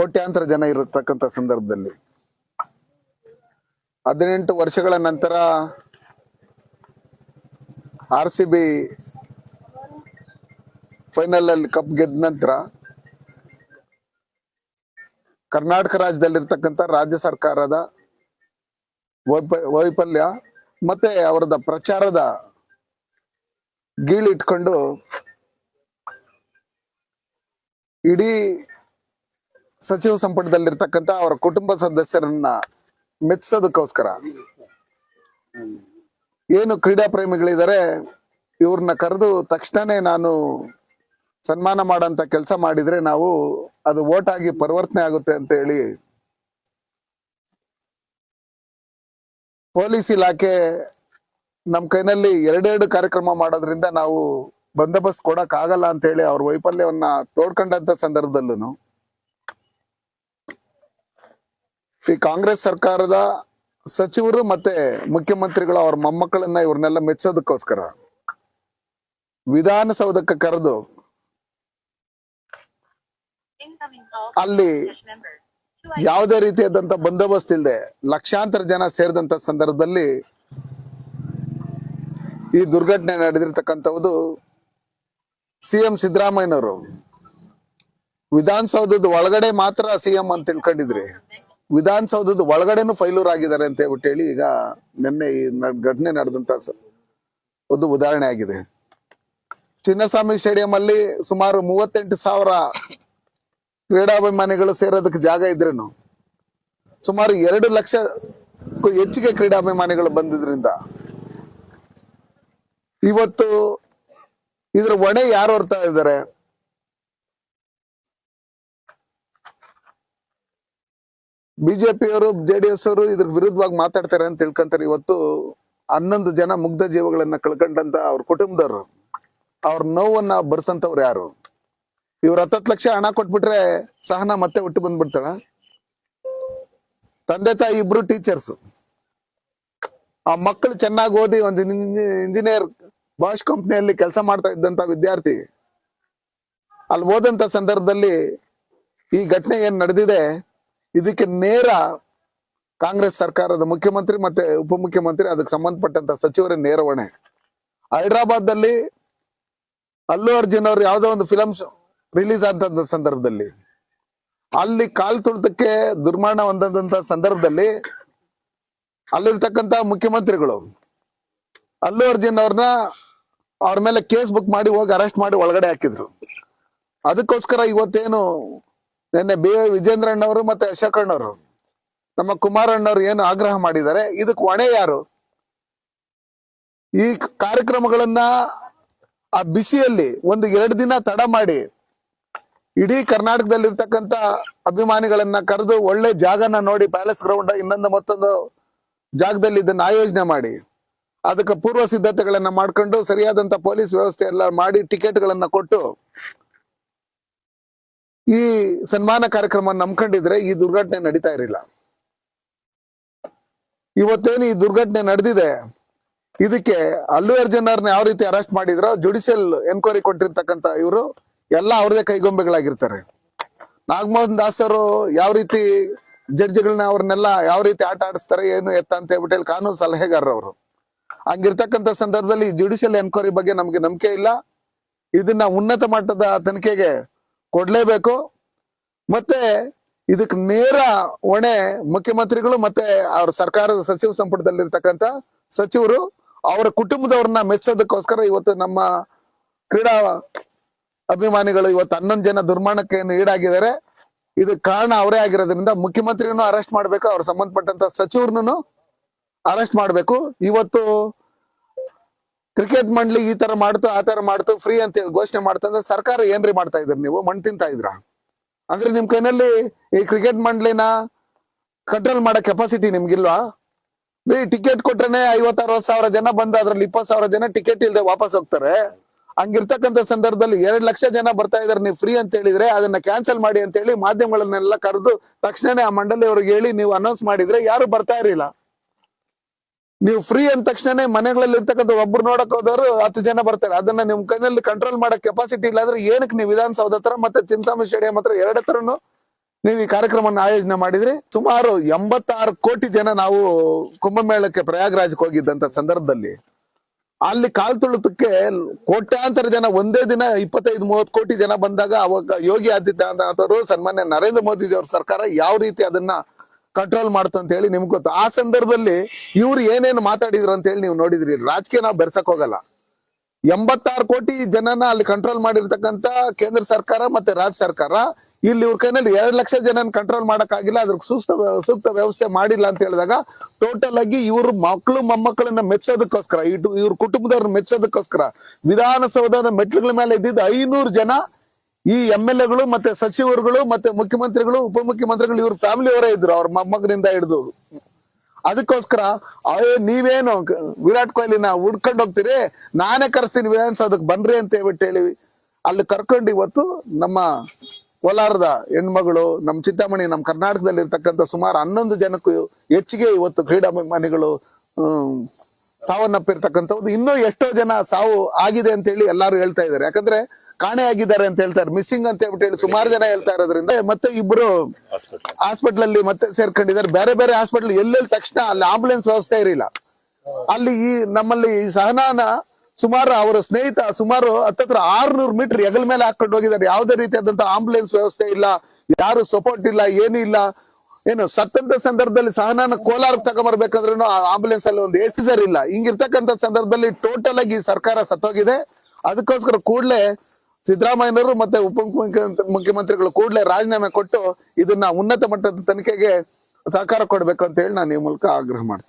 ಕೋಟ್ಯಾಂತರ ಜನ ಇರತಕ್ಕಂಥ ಸಂದರ್ಭದಲ್ಲಿ ಹದಿನೆಂಟು ವರ್ಷಗಳ ನಂತರ ಆರ್ ಸಿ ಬಿ ಫೈನಲ್ ಅಲ್ಲಿ ಕಪ್ ಗೆದ್ದ ನಂತರ ಕರ್ನಾಟಕ ರಾಜ್ಯದಲ್ಲಿರ್ತಕ್ಕಂಥ ರಾಜ್ಯ ಸರ್ಕಾರದ ವೈಪ- ವೈಫಲ್ಯ ಮತ್ತೆ ಅವರದ ಪ್ರಚಾರದ ಗೀಳಿಟ್ಕೊಂಡು ಇಡೀ ಸಚಿವ ಸಂಪುಟದಲ್ಲಿರ್ತಕ್ಕಂಥ ಅವರ ಕುಟುಂಬ ಸದಸ್ಯರನ್ನ ಮೆಚ್ಚಿಸೋದಕ್ಕೋಸ್ಕರ. ಏನು ಕ್ರೀಡಾ ಪ್ರೇಮಿಗಳಿದ್ದಾರೆ ಇವ್ರನ್ನ ಕರೆದು ತಕ್ಷಣನೇ ನಾನು ಸನ್ಮಾನ ಮಾಡಂತ ಕೆಲಸ ಮಾಡಿದ್ರೆ ನಾವು ಅದು ಓಟ್ ಪರಿವರ್ತನೆ ಆಗುತ್ತೆ ಅಂತ ಹೇಳಿ ಪೊಲೀಸ್ ಇಲಾಖೆ ನಮ್ಮ ಕೈನಲ್ಲಿ ಎರಡೆರಡು ಕಾರ್ಯಕ್ರಮ ಮಾಡೋದ್ರಿಂದ ನಾವು ಬಂದೋಬಸ್ತ್ ಕೊಡಕ್ ಆಗಲ್ಲ ಅಂತ ಹೇಳಿ ಅವ್ರ ವೈಫಲ್ಯವನ್ನ ತೋಡ್ಕೊಂಡಂತ ಸಂದರ್ಭದಲ್ಲೂ ಈ ಕಾಂಗ್ರೆಸ್ ಸರ್ಕಾರದ ಸಚಿವರು ಮತ್ತೆ ಮುಖ್ಯಮಂತ್ರಿಗಳು ಅವ್ರ ಮೊಮ್ಮಕ್ಕಳನ್ನ ಇವ್ರನ್ನೆಲ್ಲ ಮೆಚ್ಚೋದಕ್ಕೋಸ್ಕರ ವಿಧಾನಸೌಧಕ್ಕೆ ಕರೆದು ಅಲ್ಲಿ ಯಾವುದೇ ರೀತಿಯಾದಂತ ಬಂದೋಬಸ್ತ್ ಇಲ್ಲದೆ ಲಕ್ಷಾಂತರ ಜನ ಸೇರಿದಂತ ಸಂದರ್ಭದಲ್ಲಿ ಈ ದುರ್ಘಟನೆ ನಡೆದಿರ್ತಕ್ಕಂಥದ್ದು ಸಿಎಂ ಸಿದ್ದರಾಮಯ್ಯನವರು. ವಿಧಾನಸೌಧದ ಒಳಗಡೆ ಮಾತ್ರ ಸಿಎಂ ಅಂತ ತಿಳ್ಕೊಂಡಿದ್ರಿ. ವಿಧಾನಸೌಧದ ಒಳಗಡೆನೂ ಫೈಲೂರ್ ಆಗಿದ್ದಾರೆ ಅಂತ ಹೇಳ್ಬಿಟ್ಟು ಹೇಳಿ ಈಗ ನಿನ್ನೆ ಈ ಘಟನೆ ನಡೆದಂತ ಒಂದು ಉದಾಹರಣೆ ಆಗಿದೆ. ಚಿನ್ನಸ್ವಾಮಿ ಸ್ಟೇಡಿಯಂ ಅಲ್ಲಿ ಸುಮಾರು ಮೂವತ್ತೆಂಟು ಸಾವಿರ ಕ್ರೀಡಾಭಿಮಾನಿಗಳು ಸೇರೋದಕ್ಕೆ ಜಾಗ ಇದ್ರೇನು? ಸುಮಾರು ಎರಡು ಲಕ್ಷ ಹೆಚ್ಚಿಗೆ ಕ್ರೀಡಾಭಿಮಾನಿಗಳು ಬಂದಿದ್ರಿಂದ. ಇವತ್ತು ಇದ್ರ ಹೊಣೆ ಯಾರು ಹೊರ್ತಾ ಇದ್ದಾರೆ? ಬಿಜೆಪಿಯವರು ಜೆ ಡಿ ಎಸ್ ಅವರು ಇದ್ರ ವಿರುದ್ಧವಾಗಿ ಮಾತಾಡ್ತಾರೆ ಅಂತ ತಿಳ್ಕೊಂತಾರೆ. ಇವತ್ತು ಹನ್ನೊಂದು ಜನ ಮುಗ್ಧ ಜೀವಗಳನ್ನ ಕಳ್ಕೊಂಡಂತ ಅವ್ರ ಕುಟುಂಬದವ್ರು. ಅವ್ರ ನೋವನ್ನ ಬರ್ಸಂತವ್ರು ಯಾರು? ಇವ್ರ ಹತ್ತತ್ತು ಲಕ್ಷ ಹಣ ಕೊಟ್ಬಿಟ್ರೆ ಸಹನ ಮತ್ತೆ ಹುಟ್ಟು ಬಂದ್ಬಿಡ್ತಾಳ? ತಂದೆ ತಾಯಿ ಇಬ್ರು ಟೀಚರ್ಸ್ ಆ ಮಕ್ಕಳು ಚೆನ್ನಾಗಿ ಓದಿ ಒಂದು ಇಂಜಿನಿಯರ್ ಬಾಷ್ ಕಂಪ್ನಿಯಲ್ಲಿ ಕೆಲಸ ಮಾಡ್ತಾ ಇದ್ದಂತ ವಿದ್ಯಾರ್ಥಿ. ಅಲ್ಲಿ ಓದಂತ ಸಂದರ್ಭದಲ್ಲಿ ಈ ಘಟನೆ ಏನ್ ನಡೆದಿದೆ? ಇದಕ್ಕೆ ನೇರ ಕಾಂಗ್ರೆಸ್ ಸರ್ಕಾರದ ಮುಖ್ಯಮಂತ್ರಿ ಮತ್ತೆ ಉಪಮುಖ್ಯಮಂತ್ರಿ, ಅದಕ್ಕೆ ಸಂಬಂಧಪಟ್ಟಂತ ಸಚಿವರೇ ನೇರ ಹೊಣೆ ಹೈದರಾಬಾದ್ ಅಲ್ಲು ಅರ್ಜುನ್ ಅವರು ಯಾವುದೋ ಒಂದು ಫಿಲಮ್ ರಿಲೀಸ್ ಆದಂತ ಸಂದರ್ಭದಲ್ಲಿ. ಅಲ್ಲಿ ಕಾಲ್ ತುಳಿತಕ್ಕೆ ದುರ್ಮರಣ ಹೊಂದಂತ ಸಂದರ್ಭದಲ್ಲಿ ಅಲ್ಲಿರ್ತಕ್ಕಂತ ಮುಖ್ಯಮಂತ್ರಿಗಳು ಅಲ್ಲು ಅರ್ಜುನ್ ಅವ್ರನ್ನ ಅವ್ರ ಮೇಲೆ ಕೇಸ್ ಬುಕ್ ಮಾಡಿ ಹೋಗಿ ಅರೆಸ್ಟ್ ಮಾಡಿ ಒಳಗಡೆ ಹಾಕಿದ್ರು. ಅದಕ್ಕೋಸ್ಕರ ಇವತ್ತೇನು ನಿನ್ನೆ ಬಿ ವಿಜೇಂದ್ರಣ್ಣವರು ಮತ್ತೆ ಅಶೋಕಣ್ಣವರು, ನಮ್ಮ ಕುಮಾರಣ್ಣವರು ಏನು ಆಗ್ರಹ ಮಾಡಿದ್ದಾರೆ, ಇದಕ್ಕೆ ಹೊಣೆ ಯಾರು? ಈ ಕಾರ್ಯಕ್ರಮಗಳನ್ನ ಆ ಬಿಸಿಯಲ್ಲಿ ಒಂದು ಎರಡು ದಿನ ತಡ ಮಾಡಿ ಇಡೀ ಕರ್ನಾಟಕದಲ್ಲಿರ್ತಕ್ಕಂಥ ಅಭಿಮಾನಿಗಳನ್ನ ಕರೆದು ಒಳ್ಳೆ ಜಾಗನ ನೋಡಿ, ಪ್ಯಾಲೇಸ್ ಗ್ರೌಂಡ್ ಇನ್ನೊಂದು ಮತ್ತೊಂದು ಜಾಗದಲ್ಲಿ ಇದನ್ನ ಆಯೋಜನೆ ಮಾಡಿ, ಅದಕ್ಕೆ ಪೂರ್ವ ಸಿದ್ಧತೆಗಳನ್ನ ಮಾಡ್ಕೊಂಡು, ಸರಿಯಾದಂತ ಪೊಲೀಸ್ ವ್ಯವಸ್ಥೆ ಎಲ್ಲ ಮಾಡಿ ಟಿಕೆಟ್ಗಳನ್ನ ಕೊಟ್ಟು ಈ ಸನ್ಮಾನ ಕಾರ್ಯಕ್ರಮ ನಂಬ್ಕೊಂಡಿದ್ರೆ ಈ ದುರ್ಘಟನೆ ನಡೀತಾ ಇರಲಿಲ್ಲ. ಇವತ್ತೇನು ಈ ದುರ್ಘಟನೆ ನಡೆದಿದೆ? ಇದಕ್ಕೆ ಅಲ್ಲು ಅರ್ಜುನ್ ಅವ್ರನ್ನ ಯಾವ ರೀತಿ ಅರೆಸ್ಟ್ ಮಾಡಿದ್ರೋ ಜುಡಿಷಿಯಲ್ ಎನ್ಕ್ವೈರಿ ಕೊಟ್ಟಿರ್ತಕ್ಕಂತ ಇವರು ಎಲ್ಲ ಅವ್ರದೇ ಕೈಗೊಂಬೆಗಳಾಗಿರ್ತಾರೆ. ನಾಗಮೋಹನ್ ದಾಸ್ ಅವರು ಯಾವ ರೀತಿ ಜಡ್ಜ್ಗಳನ್ನ ಅವ್ರನ್ನೆಲ್ಲ ಯಾವ ರೀತಿ ಆಟ ಆಡಿಸ್ತಾರೆ, ಏನು ಎತ್ತ ಅಂತ ಹೇಳ್ಬಿಟ್ಟು ಹೇಳಿ ಕಾನೂನು ಸಲಹೆಗಾರರು ಅವರು. ಹಂಗಿರ್ತಕ್ಕಂಥ ಸಂದರ್ಭದಲ್ಲಿ ಜುಡಿಷಿಯಲ್ ಎನ್ಕ್ವೈರಿ ಬಗ್ಗೆ ನಮ್ಗೆ ನಂಬಿಕೆ ಇಲ್ಲ. ಇದನ್ನ ಉನ್ನತ ಮಟ್ಟದ ತನಿಖೆಗೆ ಕೊಡ್ಲೇಬೇಕು. ಮತ್ತೆ ಇದಕ್ಕೆ ನೇರ ಹೊಣೆ ಮುಖ್ಯಮಂತ್ರಿಗಳು ಮತ್ತೆ ಅವ್ರ ಸರ್ಕಾರದ ಸಚಿವ ಸಂಪುಟದಲ್ಲಿರ್ತಕ್ಕಂಥ ಸಚಿವರು ಅವರ ಕುಟುಂಬದವ್ರನ್ನ ಮೆಚ್ಚೋದಕ್ಕೋಸ್ಕರ ಇವತ್ತು ನಮ್ಮ ಕ್ರೀಡಾ ಅಭಿಮಾನಿಗಳು ಇವತ್ತು ಹನ್ನೊಂದು ಜನ ದುರ್ಮರಣಕ್ಕೆ ಈಡಾಗಿದ್ದಾರೆ. ಇದು ಕಾರಣ ಅವರೇ ಆಗಿರೋದ್ರಿಂದ ಮುಖ್ಯಮಂತ್ರಿಯನ್ನು ಅರೆಸ್ಟ್ ಮಾಡಬೇಕು, ಅವ್ರ ಸಂಬಂಧಪಟ್ಟಂತ ಸಚಿವರನ್ನು ಅರೆಸ್ಟ್ ಮಾಡಬೇಕು. ಇವತ್ತು ಕ್ರಿಕೆಟ್ ಮಂಡ್ಲಿ ಈ ತರ ಮಾಡ್ತು, ಆ ತರ ಮಾಡ್ತು ಫ್ರೀ ಅಂತ ಹೇಳಿ ಘೋಷಣೆ ಮಾಡ್ತಂದ್ರೆ ಸರ್ಕಾರ ಏನ್ರಿ ಮಾಡ್ತಾ ಇದ್ರಿ ನೀವು? ಮಣ್ಣು ತಿಂತಾ ಇದ್ರ ಅಂದ್ರೆ ನಿಮ್ ಕೈನಲ್ಲಿ ಈ ಕ್ರಿಕೆಟ್ ಮಂಡ್ಲಿನ ಕಂಟ್ರೋಲ್ ಮಾಡೋ ಕೆಪಾಸಿಟಿ ನಿಮ್ಗಿಲ್ವಾ? ನೀ ಟಿಕೆಟ್ ಕೊಟ್ರೇನೆ ಐವತ್ ಅರವತ್ ಸಾವಿರ ಜನ ಬಂದ ಅದ್ರಲ್ಲಿ ಇಪ್ಪತ್ ಸಾವಿರ ಜನ ಟಿಕೆಟ್ ಇಲ್ದೆ ವಾಪಸ್ ಹೋಗ್ತಾರೆ. ಹಂಗಿರ್ತಕ್ಕಂಥ ಸಂದರ್ಭದಲ್ಲಿ ಎರಡ್ ಲಕ್ಷ ಜನ ಬರ್ತಾ ಇದಾರೆ ನೀವು ಫ್ರೀ ಅಂತ ಹೇಳಿದ್ರೆ ಅದನ್ನ ಕ್ಯಾನ್ಸಲ್ ಮಾಡಿ ಅಂತ ಹೇಳಿ ಮಾಧ್ಯಮಗಳನ್ನೆಲ್ಲ ಕರೆದು ತಕ್ಷಣನೇ ಆ ಮಂಡಳಿ ಅವ್ರಿಗೆ ಹೇಳಿ ನೀವು ಅನೌನ್ಸ್ ಮಾಡಿದ್ರೆ ಯಾರು ಬರ್ತಾ ಇರಲಿಲ್ಲ. ನೀವು ಫ್ರೀ ಅಂದ ತಕ್ಷಣನೇ ಮನೆಗಳಲ್ಲಿ ಇರ್ತಕ್ಕಂಥ ಒಬ್ರು ನೋಡಕ್ ಹೋದವರು ಹತ್ತು ಜನ ಬರ್ತಾರೆ. ಅದನ್ನ ನಿಮ್ ಕೈನಲ್ಲಿ ಕಂಟ್ರೋಲ್ ಮಾಡೋ ಕೆಪಾಸಿಟಿ ಇಲ್ಲ ಅಂದ್ರೆ ಏನಕ್ಕೆ ನೀವು ವಿಧಾನಸೌಧ ಹತ್ರ ಮತ್ತೆ ಚಿನ್ಸಾಮಿ ಸ್ಟೇಡಿಯಂ ಹತ್ರ ಎರಡತ್ರನು ನೀವು ಈ ಕಾರ್ಯಕ್ರಮವನ್ನು ಆಯೋಜನೆ ಮಾಡಿದ್ರಿ ಸುಮಾರು ಎಂಬತ್ತಾರು ಕೋಟಿ ಜನ ನಾವು ಕುಂಭಮೇಳಕ್ಕೆ ಪ್ರಯಾಗ್ರಾಜ್ಗೆ ಹೋಗಿದ್ದಂತ ಸಂದರ್ಭದಲ್ಲಿ. ಅಲ್ಲಿ ಕಾಲ್ ತುಳಿತಕ್ಕೆ ಕೋಟ್ಯಾಂತರ ಜನ ಒಂದೇ ದಿನ ಇಪ್ಪತ್ತೈದು, ಮೂವತ್ತು ಕೋಟಿ ಜನ ಬಂದಾಗ ಅವಾಗ ಯೋಗಿ ಆದಿತ್ಯನಾಥ್ ಅವರು ಸನ್ಮಾನ್ಯ ನರೇಂದ್ರ ಮೋದಿಜಿ ಅವ್ರ ಸರ್ಕಾರ ಯಾವ ರೀತಿ ಅದನ್ನ ಕಂಟ್ರೋಲ್ ಅಂತ ಹೇಳಿ ನಿಮ್ಗೆ ಗೊತ್ತು. ಆ ಸಂದರ್ಭದಲ್ಲಿ ಇವ್ರು ಏನೇನು ಮಾತಾಡಿದ್ರು ಅಂತ ಹೇಳಿ ನೀವು ನೋಡಿದ್ರಿ. ರಾಜಕೀಯ ನಾವು ಬೆರ್ಸಕ್ ಹೋಗಲ್ಲ. ಎಂಬತ್ತಾರು ಕೋಟಿ ಜನನ ಅಲ್ಲಿ ಕಂಟ್ರೋಲ್ ಮಾಡಿರ್ತಕ್ಕಂತ ಕೇಂದ್ರ ಸರ್ಕಾರ ಮತ್ತೆ ರಾಜ್ಯ ಸರ್ಕಾರ ಇಲ್ಲಿ ಇವ್ರ ಕೈನಲ್ಲಿ ಎರಡು ಲಕ್ಷ ಜನನ ಕಂಟ್ರೋಲ್ ಮಾಡೋಕ್ಕಾಗಿಲ್ಲ. ಅದ್ರ ಸೂಕ್ತ ಸೂಕ್ತ ವ್ಯವಸ್ಥೆ ಮಾಡಿಲ್ಲ ಅಂತ ಹೇಳಿದಾಗ ಟೋಟಲ್ ಆಗಿ ಇವ್ರ ಮಕ್ಕಳು ಮೊಮ್ಮಕ್ಕಳನ್ನ ಮೆಚ್ಚೋದಕ್ಕೋಸ್ಕರ ಇವ್ರ ಕುಟುಂಬದವ್ರನ್ನ ಮೆಚ್ಚೋದಕ್ಕೋಸ್ಕರ ವಿಧಾನಸೌಧದ ಮೆಟ್ಲುಗಳ ಮೇಲೆ ಇದ್ದಿದ್ದು ಐನೂರು ಜನ ಈ ಎಂ ಎಲ್ ಎಗಳು ಮತ್ತೆ ಸಚಿವರುಗಳು ಮತ್ತೆ ಮುಖ್ಯಮಂತ್ರಿಗಳು, ಉಪಮುಖ್ಯಮಂತ್ರಿಗಳು ಇವ್ರ ಫ್ಯಾಮಿಲಿ ಅವರೇ ಇದ್ರು, ಅವ್ರ ಮೊಮ್ಮಗನಿಂದ ಹಿಡಿದು. ಅದಕ್ಕೋಸ್ಕರ, ಅಯ್ಯೋ, ನೀವೇನು ವಿರಾಟ್ ಕೊಹ್ಲಿನ ಹುಡ್ಕೊಂಡು ಹೋಗ್ತೀರಿ? ನಾನೇ ಕರೆಸ್ತೀನಿ ವಿಧಾನಸೌಧಕ್ಕೆ ಬನ್ರಿ ಅಂತ ಹೇಳ್ಬಿಟ್ಟು ಹೇಳಿವಿ ಅಲ್ಲಿ ಕರ್ಕೊಂಡು ಇವತ್ತು ನಮ್ಮ ಕೋಲಾರದ ಹೆಣ್ಮಗಳು, ನಮ್ಮ ಚಿಂತಾಮಣಿ, ನಮ್ಮ ಕರ್ನಾಟಕದಲ್ಲಿ ಇರ್ತಕ್ಕಂಥ ಸುಮಾರು ಹನ್ನೊಂದು ಜನಕ್ಕೂ ಹೆಚ್ಚಿಗೆ ಇವತ್ತು ಕ್ರೀಡಾಭಿಮಾನಿಗಳು ಸಾವನ್ನಪ್ಪಿರ್ತಕ್ಕಂಥವ್ದು ಇನ್ನೂ ಎಷ್ಟೋ ಜನ ಸಾವು ಆಗಿದೆ ಅಂತ ಹೇಳಿ ಎಲ್ಲಾರು ಹೇಳ್ತಾ ಇದ್ದಾರೆ. ಯಾಕಂದ್ರೆ ಕಾಣೆ ಆಗಿದ್ದಾರೆ ಅಂತ ಹೇಳ್ತಾರೆ. ಮಿಸ್ಸಿಂಗ್ ಅಂತ ಹೇಳ್ಬಿಟ್ಟು ಹೇಳಿ ಸುಮಾರು ಜನ ಹೇಳ್ತಾ ಇರೋದ್ರಿಂದ ಮತ್ತೆ ಇಬ್ರು ಹಾಸ್ಪಿಟಲ್ ಅಲ್ಲಿ ಮತ್ತೆ ಸೇರ್ಕೊಂಡಿದ್ದಾರೆ. ಬೇರೆ ಬೇರೆ ಹಾಸ್ಪಿಟಲ್ ಎಲ್ಲೆಲ್ಲಿ ತಕ್ಷಣ ಅಲ್ಲಿ ಆಂಬುಲೆನ್ಸ್ ವ್ಯವಸ್ಥೆ ಇರಲಿಲ್ಲ. ಅಲ್ಲಿ ಈ ನಮ್ಮಲ್ಲಿ ಈ ಸಹನಾನ ಸುಮಾರು ಅವರ ಸ್ನೇಹಿತ ಸುಮಾರು ಹತ್ತತ್ರ ಆರ್ನೂರು ಮೀಟರ್ ಎಗಲ್ ಮೇಲೆ ಹಾಕೊಂಡು ಹೋಗಿದ್ದಾರೆ. ಯಾವುದೇ ರೀತಿಯಾದಂತಹ ಆಂಬುಲೆನ್ಸ್ ವ್ಯವಸ್ಥೆ ಇಲ್ಲ. ಯಾರು ಸಪೋರ್ಟ್ ಇಲ್ಲ ಏನು ಇಲ್ಲ. ಏನು ಸತ್ತಂತ ಸಂದರ್ಭದಲ್ಲಿ ಸಹನಾನ ಕೋಲಾರ ತಗೊಂಬರ್ಬೇಕಾದ್ರೂ ಆಂಬುಲೆನ್ಸ್ ಅಲ್ಲಿ ಒಂದು ಎಸಿಸರ್ ಇಲ್ಲ. ಹಿಂಗಿರ್ತಕ್ಕಂಥ ಸಂದರ್ಭದಲ್ಲಿ ಟೋಟಲ್ ಆಗಿ ಸರ್ಕಾರ ಸತ್ತೋಗಿದೆ. ಅದಕ್ಕೋಸ್ಕರ ಕೂಡಲೇ ಸಿದ್ದರಾಮಯ್ಯನವರು ಮತ್ತೆ ಉಪ ಮುಖ್ಯಮಂತ್ರಿಗಳು ಕೂಡಲೇ ರಾಜೀನಾಮೆ ಕೊಟ್ಟು ಇದನ್ನ ಉನ್ನತ ಮಟ್ಟದ ತನಿಖೆಗೆ ಸಹಕಾರ ಕೊಡ್ಬೇಕು ಅಂತ ಹೇಳಿ ನಾನು ಈ ಮೂಲಕ ಆಗ್ರಹ ಮಾಡ್ತೀನಿ.